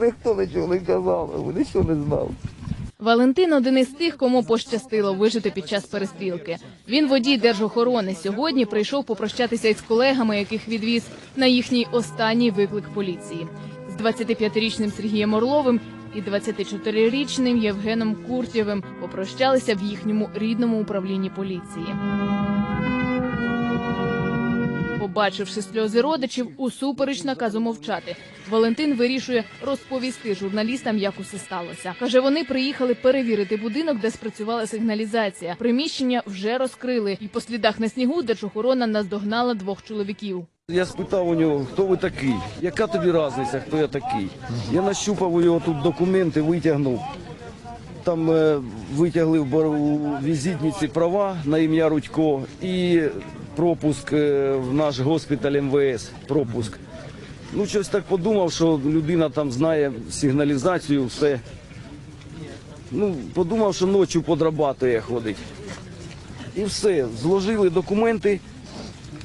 Ніхто нічого не казав, нічого не знав. Валентин один із тих, кому пощастило вижити під час перестрілки. Він водій держохорони. Сьогодні прийшов попрощатися із колегами, яких відвіз на їхній останній виклик поліції з 25-річним Сергієм Орловим і 24-річним Євгеном Куртєвим попрощалися в їхньому рідному управлінні поліції. Побачивши сльози родичів, усупереч наказу мовчати, Валентин вирішує розповісти журналістам, як усе сталося. Каже, вони приїхали перевірити будинок, де спрацювала сигналізація. Приміщення вже розкрили, і по слідах на снігу держохорона наздогнала двох чоловіків. Я спитав у нього, хто ви такий? Яка тобі різниця, хто я такий? Я нащупав у його тут документи, витягнув. Там е, витягли в візитниці права на ім'я Рудько і пропуск е, в наш госпіталь МВС. Пропуск. Ну, щось так подумав, що людина там знає сигналізацію, все. Ну, подумав, що ночі подрабатує ходить. І все, зложили документи.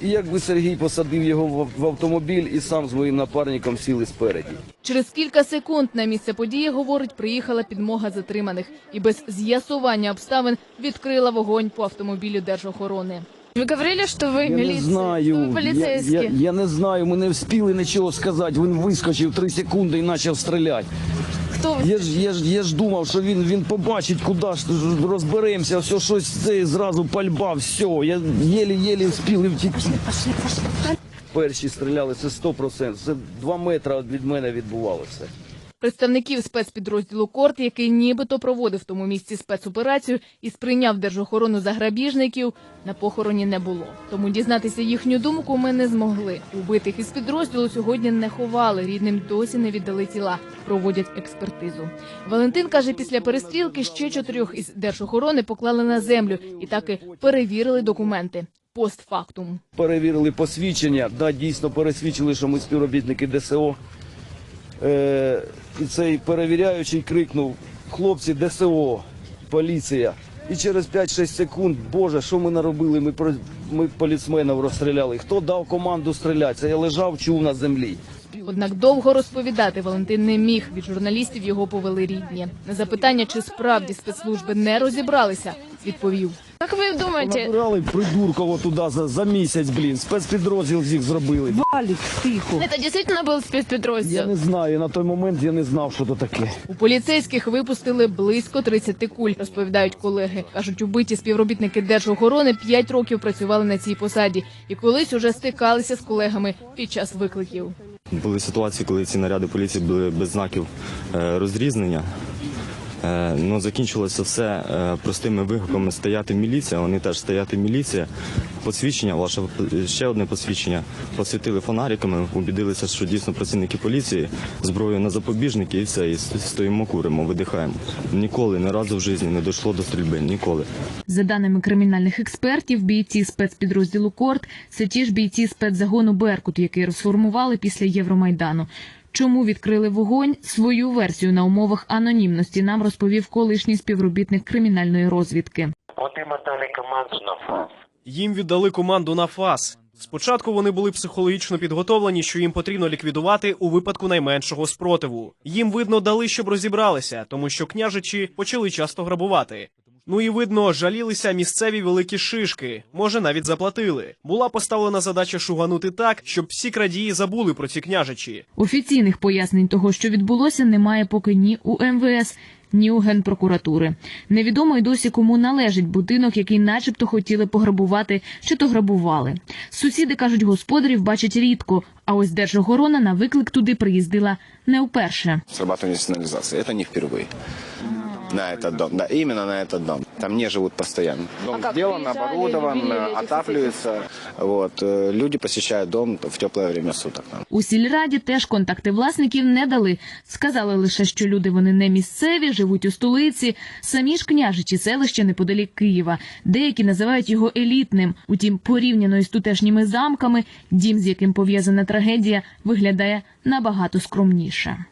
І якби Сергій посадив його в- в автомобіль і сам з моїм напарником сіли спереді. Через кілька секунд на місце події, говорить, приїхала підмога затриманих і без з'ясування обставин відкрила вогонь по автомобілю держохорони. Вы говорили, что вы Я не милиция, знаю. что вы Я, полицейский. я, я не знаю, ми не встигли нічого сказати. Він вискочив три секунди і почав стріляти. Вы? Я ж, я ж, я ж думав, що він, він побачить, куди ж розберемося, все щось це, зразу пальба, все. Я єлі-єлі спіли втікти. Перші стріляли, це 100%. Це два метри від мене відбувалося. Представників спецпідрозділу Корт, який нібито проводив в тому місці спецоперацію і сприйняв держохорону за грабіжників, на похороні не було. Тому дізнатися їхню думку ми не змогли. Убитих із підрозділу сьогодні не ховали. Рідним досі не віддали тіла. Проводять експертизу. Валентин каже, після перестрілки ще чотирьох із держохорони поклали на землю і таки перевірили документи. Постфактум. перевірили посвідчення. Да, дійсно пересвідчили, що ми співробітники ДСО. Е, і цей перевіряючий крикнув: хлопці, ДСО, поліція. І через 5-6 секунд, Боже, що ми наробили? Ми, ми поліцменів розстріляли. Хто дав команду стріляти? Це я лежав, чув на землі. Однак довго розповідати Валентин не міг. Від журналістів його повели рідні. На запитання, чи справді спецслужби не розібралися, відповів Как вы думаете, Набирали придурково туди за, за місяць, блін. Спецпідрозділ їх зробили. это действительно был Я спецпедрозил? не знаю, на той момент я не знав, що це таке. У поліцейських випустили близько 30 куль, розповідають колеги. Кажуть, убиті співробітники держохорони 5 років працювали на цій посаді і колись уже стикалися з колегами під час викликів. Були ситуації, коли ці наряди поліції були без знаків е, розрізнення. Е, Ну, закінчилося все е, простими вигуками стояти міліція. Вони теж стояти міліція. Посвідчення, ваше ще одне посвідчення. Посвітили фонариками, убідилися, що дійсно працівники поліції, зброю на запобіжники і все, і стоїмо, куримо, видихаємо. Ніколи, ні разу в житті не дійшло до стрільби. Ніколи. За даними кримінальних експертів, бійці спецпідрозділу Корт це ті ж бійці спецзагону Беркут, який розформували після Євромайдану. Чому відкрили вогонь? Свою версію на умовах анонімності нам розповів колишній співробітник кримінальної розвідки. Їм отдали команду на фас. Їм віддали команду на фас. Спочатку вони були психологічно підготовлені, що їм потрібно ліквідувати у випадку найменшого спротиву. Їм видно дали, щоб розібралися, тому що княжичі почали часто грабувати. Ну і видно, жалілися місцеві великі шишки. Може, навіть заплатили. Була поставлена задача шуганути так, щоб всі крадії забули про ці княжичі. Офіційних пояснень того, що відбулося, немає поки ні у МВС, ні у генпрокуратури. Невідомо й досі кому належить будинок, який, начебто, хотіли пограбувати чи то грабували. Сусіди кажуть, господарів бачать рідко. А ось держохорона на виклик туди приїздила не вперше. срабатывание сигнализации. Это не впервые. На этот дом, да, именно на этот дом. Там не живут постоянно. Дом сделан, оборудован, отапливается. Вот. э, Люди посещают дом в теплое время суток. там. У сільраді теж контакти власників не дали. Сказали лише, що люди вони не місцеві, живуть у столиці. Самі ж княжичі селище неподалік Києва. Деякі називають його елітним. Утім, порівняно із тутешніми замками, дім, з яким пов'язана трагедія, виглядає набагато скромніше.